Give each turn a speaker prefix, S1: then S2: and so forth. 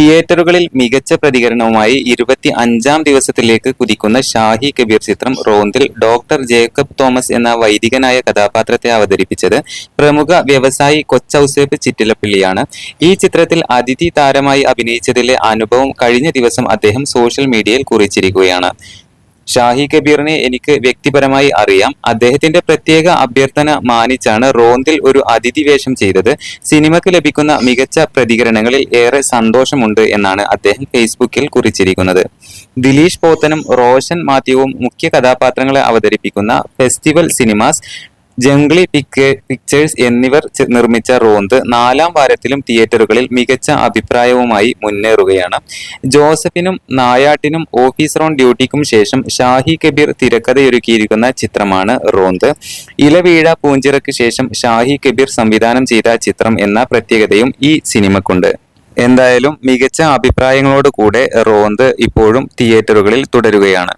S1: തിയേറ്ററുകളിൽ മികച്ച പ്രതികരണവുമായി ഇരുപത്തി അഞ്ചാം ദിവസത്തിലേക്ക് കുതിക്കുന്ന ഷാഹി കബീർ ചിത്രം റോന്തിൽ ഡോക്ടർ ജേക്കബ് തോമസ് എന്ന വൈദികനായ കഥാപാത്രത്തെ അവതരിപ്പിച്ചത് പ്രമുഖ വ്യവസായി കൊച്ചൌസേപ്പ് ചിറ്റിലപ്പിള്ളിയാണ്. ഈ ചിത്രത്തിൽ അതിഥി താരമായി അഭിനയിച്ചതിലെ അനുഭവം കഴിഞ്ഞ ദിവസം അദ്ദേഹം സോഷ്യൽ മീഡിയയിൽ കുറിച്ചിരിക്കുകയാണ്. ഷാഹി കബീറിനെ എനിക്ക് വ്യക്തിപരമായി അറിയാം. അദ്ദേഹത്തിന്റെ പ്രത്യേക അഭ്യർത്ഥന മാനിച്ചാണ് റോന്തിൽ ഒരു അതിഥി വേഷം ചെയ്തത്. സിനിമയ്ക്ക് ലഭിക്കുന്ന മികച്ച പ്രതികരണങ്ങളിൽ ഏറെ സന്തോഷമുണ്ട് എന്നാണ് അദ്ദേഹം ഫേസ്ബുക്കിൽ കുറിച്ചിരിക്കുന്നത്. ദിലീഷ് പോത്തനും റോഷൻ മാത്യുവും മുഖ്യ കഥാപാത്രങ്ങളെ അവതരിപ്പിക്കുന്ന festival cinemas Jungli pic pictures എന്നിവർ നിർമ്മിച്ച റോന്ത് നാലാം വാരത്തിലും തിയേറ്ററുകളിൽ മികച്ച അഭിപ്രായവുമായി മുന്നേറുകയാണ്. ജോസഫിനും നായാട്ടിനും ഓഫീസർ ഓൺ ഡ്യൂട്ടിക്കും ശേഷം ഷാഹി കബീർ തിരക്കഥയൊരുക്കിയിരിക്കുന്ന ചിത്രമാണ് റോന്ത്. ഇലവീഴ പൂഞ്ചിറയ്ക്ക് ശേഷം ഷാഹി കബീർ സംവിധാനം ചെയ്ത ചിത്രം എന്ന പ്രത്യേകതയും ഈ സിനിമക്കുണ്ട്. എന്തായാലും മികച്ച അഭിപ്രായങ്ങളോട് കൂടെ റോന്ത് ഇപ്പോഴും തിയേറ്ററുകളിൽ തുടരുകയാണ്.